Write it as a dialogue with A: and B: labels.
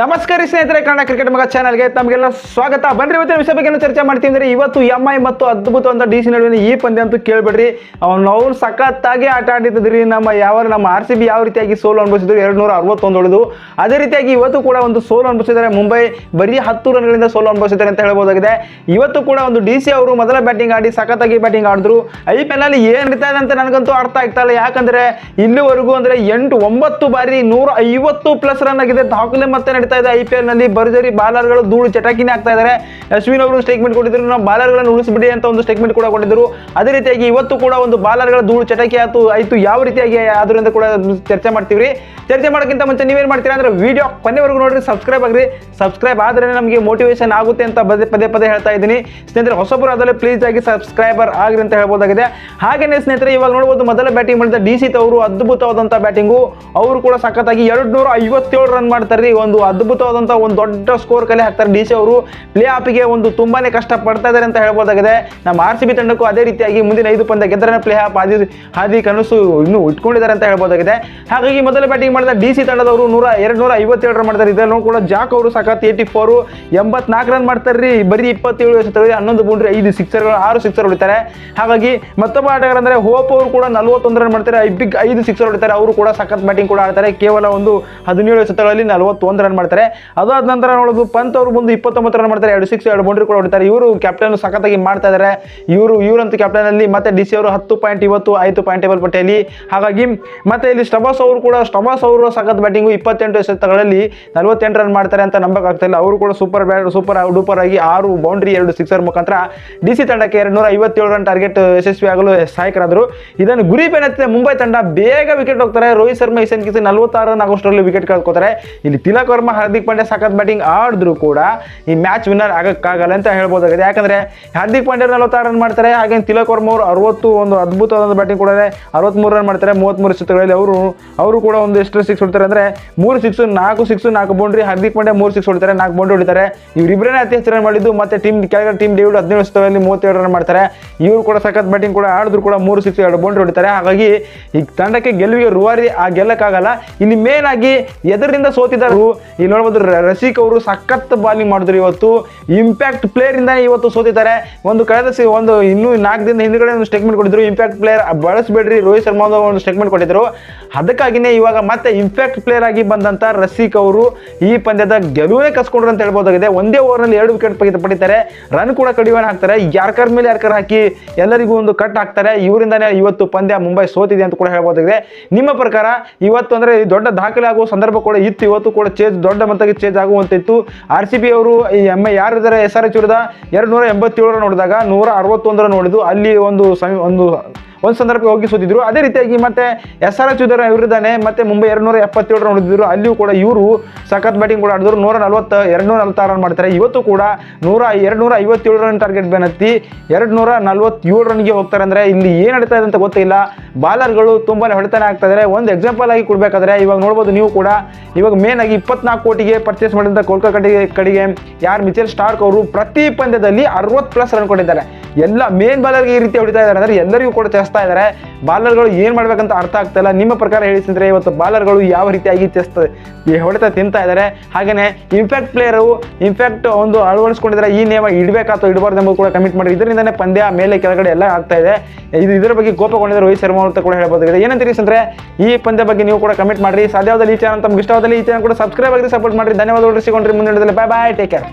A: ನಮಸ್ಕಾರ ಸ್ನೇಹಿತರೆ, ಕನ್ನಡ ಕ್ರಿಕೆಟ್ ಮಗ ಚಾನಲ್ಗೆ ತಮಗೆಲ್ಲ ಸ್ವಾಗತ. ಬನ್ರಿ, ಇವತ್ತಿನ ವಿಷಯ ಬಗ್ಗೆ ಚರ್ಚೆ ಮಾಡ್ತೀವಿ ಅಂದ್ರೆ ಇವತ್ತು ಎಂ ಐ ಮತ್ತು ಅದ್ಭುತವಾದ ಡಿ ಸಿ ನಡುವಿನ ಈ ಪಂದ್ಯ ಅಂತೂ ಕೇಳ್ಬೇಡ್ರಿ. ಅವ್ನು, ಅವ್ರು ಸಖತ್ತಾಗಿ ಆಟ ಆಡಿದ್ರಿ ನಮ್ಮ ಯಾವ ನಮ್ಮ ಆರ್ ಸಿ ಬಿ ಯಾವ ರೀತಿಯಾಗಿ ಸೋಲು ಅನುಭವಿಸಿದ್ರು? ಎರಡು ನೂರ ಅರವತ್ತೊಂದು ಅದೇ ರೀತಿಯಾಗಿ ಇವತ್ತು ಕೂಡ ಒಂದು ಸೋಲು ಅನುಭವಿಸಿದ್ದಾರೆ. ಮುಂಬೈ ಬರೀ ಹತ್ತು ರನ್ಗಳಿಂದ ಸೋಲು ಅನುಭವಿಸಿದ್ದಾರೆ ಅಂತ ಹೇಳ್ಬೋದಾಗಿದೆ. ಇವತ್ತು ಕೂಡ ಒಂದು ಡಿ ಸಿ ಅವರು ಮೊದಲ ಬ್ಯಾಟಿಂಗ್ ಆಡಿ ಸಖತ್ತಾಗಿ ಬ್ಯಾಟಿಂಗ್ ಆಡಿದ್ರು. ಐ ಪಿ ಎಲ್ ಅಲ್ಲಿ ಏನ್ ನಡೀತಾ ಇದೆ ಅಂತ ನನಗಂತೂ ಅರ್ಥ ಆಗ್ತಾ ಇಲ್ಲ. ಯಾಕಂದ್ರೆ ಇಲ್ಲಿವರೆಗೂ ಅಂದ್ರೆ ಎಂಟು, ಒಂಬತ್ತು ಬಾರಿ ನೂರ ಐವತ್ತು ಪ್ಲಸ್ ರನ್ ಆಗಿದೆ. ದಾಖಲೆ ಮತ್ತೆ ನಡೀತಾ ಇದೆ. ಐ ಪಿ ಎಲ್ನಲ್ಲಿ ಭರ್ಜರಿ ಬಾಲರ್ಗಳು ಧೂಳು ಚಟಾಕಿನೇ ಆಗ್ತಾ ಇದಾರೆ. ಅಶ್ವಿನ್ ಅವರು ಸ್ಟೇಟ್ಮೆಂಟ್ ಕೊಟ್ಟಿದ್ರು. ನಾವು ಬಾಲರ್ಗಳನ್ನು ಉಳಿಸ್ಬಿಡಿ ಅಂತ ಒಂದು ಸ್ಟೇಟ್ಮೆಂಟ್ ಕೂಡ ಕೊಟ್ಟಿದ್ರು. ಅದೇ ರೀತಿಯಾಗಿ ಇವತ್ತು ಕೂಡ ಒಂದು ಬಾಲರ್ಗಳ ಧೂಳು ಚಟಾಕಿ ಆಯ್ತು ಆಯ್ತು ಯಾವ ರೀತಿಯಾಗಿ ಅದರಿಂದ ಕೂಡ ಚರ್ಚೆ ಮಾಡ್ತೀವಿ ಚರ್ಚೆ ಮಾಡೋಕ್ಕಿಂತ ಮುಂಚೆ ನೀವೇನು ಮಾಡ್ತೀರಾ ಅಂದ್ರೆ ವಿಡಿಯೋ ಕೊನೆವರೆಗೂ ನೋಡ್ರಿ ಸಬ್ಸ್ಕ್ರೈಬ್ ಆಗ್ರಿ. ಸಬ್ಸ್ಕ್ರೈಬ್ ಆದ್ರೆ ನಮಗೆ ಮೋಟಿವೇಶನ್ ಆಗುತ್ತೆ ಅಂತ ಪದೇ ಪದೇ ಪದೇ ಹೇಳ್ತಾ ಇದ್ದೀನಿ. ಸ್ನೇಹಿತರೆ ಹೊಸಬರು ಅದರಲ್ಲಿ ಪ್ಲೀಸ್ ಆಗಿ ಸಬ್ಸ್ಕ್ರೈಬರ್ ಆಗ್ರಿ ಅಂತ ಹೇಳ್ಬೋದಾಗಿದೆ. ಹಾಗೇನೆ ಸ್ನೇಹಿತರೆ, ಇವಾಗ ನೋಡ್ಬೋದು ಮೊದಲ ಬ್ಯಾಟಿಂಗ್ ಮಾಡಿದ ಡಿ ಸಿ ತವರು ಅದ್ಭುತವಾದಂಥ ಬ್ಯಾಟಿಂಗು ಅವರು ಕೂಡ ಸಖತ್ತಾಗಿ ಎರಡು ಐವತ್ತೇಳು ರನ್ ಮಾಡ್ತಾರೆ ಒಂದು ಅದ್ಭುತವಾದಂಥ ಒಂದು ದೊಡ್ಡ ಸ್ಕೋರ್ ಕಲೆ ಹಾಕ್ತಾರೆ ಡಿ ಸಿ ಅವರು. ಪ್ಲೇ ಆಫಿಗೆ ಒಂದು ತುಂಬಾನೇ ಕಷ್ಟ ಪಡ್ತಾ ಇದ್ದಾರೆ ಅಂತ ಹೇಳ್ಬೋದಾಗಿದೆ. ನಮ್ಮ ಆರ್ ಸಿ ಬಿ ತಂಡಕ್ಕೂ ಅದೇ ರೀತಿಯಾಗಿ ಮುಂದಿನ ಐದು ಪಂದ್ಯ ಗೆದ್ದರೆ ಪ್ಲೇ ಆಫ್ ಹಾದಿ ಹಾದಿ ಕನಸು ಇನ್ನೂ ಇಟ್ಕೊಂಡಿದ್ದಾರೆ ಅಂತ ಹೇಳ್ಬೋದಾಗಿದೆ. ಹಾಗಾಗಿ ಮೊದಲ ಬ್ಯಾಟಿಂಗ್ ಮಾಡಿದ ಡಿ ಸಿ ತಂಡದವರು ನೂರ ಎರಡು ನೂರ ಐವತ್ತೇಳು ರನ್ ಮಾಡ್ತಾರೆ. ಇದರಲ್ಲೂ ಕೂಡ ಜಾಕ್ ಅವರು ಸಖತ್ ಏಯ್ಟಿ ಫೋರು ಎಂಬತ್ನಾಲ್ಕು ರನ್ ಮಾಡ್ತಾರೆ ರೀ ಬರೀ ಇಪ್ಪತ್ತೇಳು ಎಸೆತಗಳಿಗೆ ಹನ್ನೊಂದು ಬೌಂಡ್ರಿ ಐದು ಸಿಕ್ಸರ್ಗಳು ಆರು ಸಿಕ್ಸರ್ ಹೊಡಿತಾರೆ. ಹಾಗಾಗಿ ಮತ್ತೊಬ್ಬ ಆಟಗಾರ ಅಂದ್ರೆ ಹೋಪ್ ಅವರು ಕೂಡ ನಲವತ್ತೊಂದು ರನ್ ಮಾಡ್ತಾರೆ. ಬಿಗ್ ಐದು ಸಿಕ್ಸರ್ ಹೊಡಿತಾರೆ. ಅವರು ಕೂಡ ಸಖತ್ ಬ್ಯಾಟಿಂಗ್ ಕೂಡ ಆಡ್ತಾರೆ. ಕೇವಲ ಒಂದು ಹದಿನೇಳು ಎಸೆತಗಳಲ್ಲಿ ನಲವತ್ತೊಂದು ರನ್ ಮಾಡ್ತಾರೆ. ಅದಾದ ನಂತರ ನೋಡೋದು ಪಂತ್ ಅವರು ಬಂದು ಇಪ್ಪತ್ತೊಂಬತ್ತು ರನ್ ಮಾಡ್ತಾರೆ. ಎರಡು ಸಿಕ್ಸ್ ಎರಡು ಬೌಂಡ್ರಿ ಕೂಡ ಹೊಡಿತಾರೆ. ಇವರು ಕ್ಯಾಪ್ಟನ್ ಸಖತ್ತಾಗಿ ಮಾಡ್ತಾ ಇದ್ದಾರೆ ಇವರು, ಇವರಂತ ಕ್ಯಾಪ್ಟನ್ ಅಲ್ಲಿ ಮತ್ತೆ ಡಿ ಸಿ ಅವರು ಹತ್ತು ಪಾಯಿಂಟ್ ಇವತ್ತು ಐದು ಪಾಯಿಂಟ್ ಟೇಬಲ್ ಪಟ್ಟಿಯಲ್ಲಿ. ಹಾಗಾಗಿ ಮತ್ತೆ ಇಲ್ಲಿ ಸ್ಟಬಾಸ್ ಅವರು ಕೂಡ ಸ್ಟಬಾಸ್ ಅವರು ಸಖತ್ ಬ್ಯಾಟಿಂಗು ಇಪ್ಪತ್ತೆಂಟು ಎಸೆತಗಳಲ್ಲಿ ನಲವತ್ತೆಂಟು ರನ್ ಮಾಡ್ತಾರೆ ಅಂತ ನಂಬಕ್ಕಾಗ್ತಾ ಇಲ್ಲ. ಅವರು ಕೂಡ ಸೂಪರ್ ಬ್ಯಾಟ್ ಸೂಪರ್ ಡೂಪರ್ ಆಗಿ ಆರು ಬೌಂಡ್ರಿ ಎರಡು ಸಿಕ್ಸರ್ ಮುಖಾಂತರ ಡಿ ಸಿ ತಂಡಕ್ಕೆ ಎರಡು ನೂರ ಐವತ್ತೇಳು ರನ್ ಟಾರ್ಗೆಟ್ ಯಶಸ್ವಿ ಆಗಲು ಸಹಾಯಕರಾದರು. ಇದನ್ನು ಗುರಿ ಬೆನ್ನತ್ತಿದ ಮುಂಬೈ ತಂಡ ಬೇಗ ವಿಕೆಟ್ ಹೋಗ್ತಾರೆ. ರೋಹಿತ್ ಶರ್ಮಾ ಇಸನ್ ಕಿಸಿ ನಲವತ್ತಾರು ರನ್ ಆಗೋಷ್ಟರಲ್ಲಿ ವಿಕೆಟ್ ಕಳ್ಕೊತಾರೆ. ಇಲ್ಲಿ ತಿಲಕ್ ವರ್ಮಾ ಹಾರ್ದಿಕ್ ಪಾಂಡ್ಯ ಸಖತ್ ಬ್ಯಾಟಿಂಗ್ ಆಡಿದ್ರು ಕೂಡ ಈ ಮ್ಯಾಚ್ ವಿನ್ನರ್ ಆಗಕ್ಕಾಗಲ್ಲ ಅಂತ ಹೇಳ್ಬೋದಾಗಿದೆ. ಯಾಕಂದ್ರೆ ಹಾರ್ದಿಕ್ ಪಾಂಡ್ಯ ನಲವತ್ತಾರು ರನ್ ಮಾಡ್ತಾರೆ, ಹಾಗೆ ತಿಲಕ್ ವರ್ಮ ಅವರು ಅರವತ್ತು ಒಂದು ಅದ್ಭುತವಾದ ಬ್ಯಾಟಿಂಗ್ ಕೂಡ ಅರವತ್ಮೂರು ರನ್ ಮಾಡ್ತಾರೆ, ಮೂವತ್ಮೂರು ಚಿತ್ರಗಳಲ್ಲಿ ಅವರು ಅವರು ಕೂಡ ಒಂದು ಎಷ್ಟು ಸಿಕ್ಸ್ ಹೊಡ್ತಾರೆ ಅಂದ್ರೆ ಮೂರು ಸಿಕ್ಸ್ ನಾಲ್ಕು ಸಿಕ್ಸ್ ನಾಲ್ಕು ಬೌಂಡ್ರಿ ಹಾರ್ದಿಕ್ ಪಾಂಡ್ಯ ಮೂರು ಸಿಕ್ಸ್ ಹೊಡಿತಾರೆ, ನಾಲ್ಕು ಬೌಂಡ್ರಿ ಹೊಡಿತಾರೆ. ಇವರಿಬ್ಬರೇ ಅತಿ ಹೆಚ್ಚು ರನ್ ಮಾಡಿದ್ದು, ಮತ್ತೆ ಟೀಮ್ ಕೆಳಗಡೆ ಟೀಮ್ ಡೇವಿಡ್ ಹದಿನೇಳು ಸ್ಥಳದಲ್ಲಿ ಮೂವತ್ತೇಳು ರನ್ ಮಾಡ್ತಾರೆ. ಇವರು ಕೂಡ ಸಖತ್ ಬ್ಯಾಟಿಂಗ್ ಕೂಡ ಆಡಿದ್ರು ಕೂಡ ಮೂರು ಸಿಕ್ಸ್ ಎರಡು ಬೌಂಡ್ರಿ ಹೊಡಿತಾರೆ. ಹಾಗಾಗಿ ಈ ತಂಡಕ್ಕೆ ಗೆಲುವಿಗೆ ರುವಾರಿ ಆ ಗೆಲ್ಲಕ್ಕಾಗಲ್ಲ. ಇಲ್ಲಿ ಮೇನ್ ಆಗಿ ಎದರಿಂದ ಸೋತಿದ್ದಾರೆ ಇಲ್ಲಿ ನೋಡ್ಬೋದು ರಸಿಕ್ ಅವರು ಸಖತ್ ಬಾಲಿಂಗ್ ಮಾಡಿದ್ರು ಇವತ್ತು. ಇಂಪ್ಯಾಕ್ಟ್ ಪ್ಲೇಯರ್ ಇಂದ ಇವತ್ತು ಸೋತಿದ್ದಾರೆ. ಒಂದು ಕಳೆದ ಸಿ ಒಂದು ಇನ್ನೂ ನಾಲ್ಕು ದಿನ ಹಿಂದ್ಗಡೆ ಒಂದು ಸ್ಟೇಟ್ಮೆಂಟ್ ಕೊಟ್ಟಿದ್ರು. ಇಂಪ್ಯಾಕ್ಟ್ ಪ್ಲೇಯರ್ ಬಳಸಬೇಡ್ರಿ, ರೋಹಿತ್ ಶರ್ಮಾ ಒಂದು ಸ್ಟೇಟ್ಮೆಂಟ್ ಕೊಟ್ಟಿದ್ರು. ಅದಕ್ಕಾಗಿನೇ ಇವಾಗ ಮತ್ತೆ ಇಂಪ್ಯಾಕ್ಟ್ ಪ್ಲೇಯರ್ ಆಗಿ ಬಂದಂತ ರಸಿಕ್ ಅವರು ಈ ಪಂದ್ಯದ ಗೆಲುವೇ ಕಸ್ಕೊಂಡ್ರು ಅಂತ ಹೇಳ್ಬೋದಾಗಿದೆ. ಒಂದೇ ಓವರ್ನಲ್ಲಿ ಎರಡು ವಿಕೆಟ್ ಪಡಿತಾರೆ ರನ್ ಕೂಡ ಕಡಿಮೆ ಹಾಕ್ತಾರೆ. ಯಾರ್ಕರ್ ಮೇಲೆ ಯಾರ್ಕರ್ ಹಾಕಿ ಎಲ್ಲರಿಗೂ ಒಂದು ಕಟ್ ಹಾಕ್ತಾರೆ. ಇವರಿಂದಾನೇ ಇವತ್ತು ಪಂದ್ಯ ಮುಂಬೈ ಸೋತಿದೆ ಅಂತ ಕೂಡ ಹೇಳ್ಬೋದಾಗಿದೆ. ನಿಮ್ಮ ಪ್ರಕಾರ ಇವತ್ತು ಅಂದ್ರೆ ಈ ದೊಡ್ಡ ದಾಖಲೆ ಆಗುವ ಸಂದರ್ಭ ಕೂಡ ಇತ್ತು. ಇವತ್ತು ಕೂಡ ಚೇಂಜ್ ದೊಡ್ಡ ಮಟ್ಟಿಗೆ ಚೇಂಜ್ ಆಗುವಂತಿತ್ತು. ಆರ್ ಸಿ ಬಿ ಅವರು ಈ ಎಂ ಐ ಯಾರಿದ್ದಾರೆ ಎಸ್ ಆರ್ ಎಚ್ ವಿರುದ್ಧ ಎರಡು ನೂರ ಎಂಬತ್ತೇಳರ ನೋಡಿದಾಗ ನೂರ ಅರವತ್ತೊಂದರ ನೋಡಿದ್ದು. ಅಲ್ಲಿ ಒಂದು ಸಮಿ ಒಂದು ಒಂದು ಸಂದರ್ಭಕ್ಕೆ ಹೋಗಿ ಸೋತಿದ್ರು ಅದೇ ರೀತಿಯಾಗಿ ಮತ್ತೆ ಎಸ್ ಆರ್ ಎಚ್ ಇವರಿದ್ದಾನೆ ಮತ್ತೆ ಮುಂಬೈ ಎರಡುನೂರ ಎಪ್ಪತ್ತೇಳು ರನ್ ಹೊಡೆದಿದ್ರು. ಅಲ್ಲಿಯೂ ಕೂಡ ಇವರು ಸಖತ್ ಬ್ಯಾಟಿಂಗ್ ಕೂಡ ಆಡಿದ್ರು. ನೂರ ನಲವತ್ತ ಎರಡು ನೂರ ನಲವತ್ತಾರು ರನ್ ಮಾಡ್ತಾರೆ. ಇವತ್ತು ಕೂಡ ನೂರ ಎರಡು ನೂರ ಐವತ್ತೇಳು ರನ್ ಟಾರ್ಗೆಟ್ ಬೆನ್ನತ್ತಿ ಎರಡುನೂರ ನಲವತ್ತೇಳು ರನ್ಗೆ ಹೋಗ್ತಾರೆ ಅಂದ್ರೆ ಇಲ್ಲಿ ಏನು ನಡೀತಾ ಇದೆ ಅಂತ ಗೊತ್ತಿಲ್ಲ. ಬಾಲರ್ಗಳು ತುಂಬಾನೇ ಹೊಡೆತನ ಆಗ್ತಾ ಇದ್ದಾರೆ ಒಂದು ಎಕ್ಸಾಂಪಲ್ ಆಗಿ ಕೊಡಬೇಕಾದ್ರೆ ಇವಾಗ ನೋಡ್ಬೋದು ನೀವು ಕೂಡ. ಇವಾಗ ಮೇನ್ ಆಗಿ ಇಪ್ಪತ್ನಾಲ್ಕು ಕೋಟಿಗೆ ಪರ್ಚೇಸ್ ಮಾಡಿದಂಥ ಕೋಲ್ಕ ಕಡೆಗೆ ಕಡೆಗೆ ಯಾರು ಮಿಚೆಲ್ ಸ್ಟಾರ್ಕ್ ಅವರು ಪ್ರತಿ ಪಂದ್ಯದಲ್ಲಿ ಅರವತ್ತು ಪ್ಲಸ್ ರನ್ ಕೊಟ್ಟಿದ್ದಾರೆ. ಎಲ್ಲ ಮೇನ್ ಬಾಲರ್ಗೆ ಈ ರೀತಿ ಹೊಡಿತಾ ಇದ್ದಾರೆ ಅಂದ್ರೆ ಎಲ್ಲರಿಗೂ ಕೂಡ ಚೆಸ್ತಾ ಇದ್ದಾರೆ. ಬಾಲರ್ಗಳು ಏನು ಮಾಡಬೇಕಂತ ಅರ್ಥ ಆಗ್ತಾ ಇಲ್ಲ. ನಿಮ್ಮ ಪ್ರಕಾರ ಹೇಳಿಸಿದ್ರೆ ಇವತ್ತು ಬಾಲರ್ಗಳು ಯಾವ ರೀತಿಯಾಗಿ ಚೆಸ್ತ ಈ ಹೊಡೆತ ತಿಂತಾ ಇದ್ದಾರೆ. ಹಾಗೆಯೇ ಇಂಪ್ಯಾಕ್ಟ್ ಪ್ಲೇಯರು ಇಂಪ್ಯಾಕ್ಟ್ ಒಂದು ಅಳವಡಿಸ್ಕೊಂಡಿದ್ದಾರೆ. ಈ ನಿಯಮ ಇಡಬೇಕಾತೋ ಇಡಬಾರ್ದು ಎಂಬುದು ಕೂಡ ಕಮಿಟ್ ಮಾಡಿ. ಇದರಿಂದನೇ ಪಂದ್ಯ ಮೇಲೆ ಕೆಳಗಡೆ ಎಲ್ಲ ಆಗ್ತಾ ಇದೆ. ಇದು ಇದರ ಬಗ್ಗೆ ಕೋಪಗೊಂಡಿದ್ದಾರೆ ರೋಹಿತ್ ಶರ್ಮಾ ಅಂತ ಕೂಡ ಹೇಳ್ಬೋದಾಗಿದೆ. ಏನಂತೀರಿ ಅಂದರೆ ಈ ಪಂದ್ಯ ಬಗ್ಗೆ ನೀವು ಕೂಡ ಕಮೆಂಟ್ ಮಾಡಿ ಸಾಧ್ಯವಾದಲ್ಲಿ ಈ ಚಾನಲ್ ತಮ್ಗೆ ಇಷ್ಟವಾದಲ್ಲಿ ಈ ಚಾನಲ್ ಕೂಡ ಸಬ್ಸ್ಕ್ರೈಬ್ ಆಗಿ ಸಪೋರ್ಟ್ ಮಾಡಿ ಧನ್ಯವಾದಗಳು ಸಿಗೊಂಡ್ರಿ ಮುಂದಿನ ಬಾಯ್ ಬಾಯ್ ಟೇಕ್ ಕೇರ್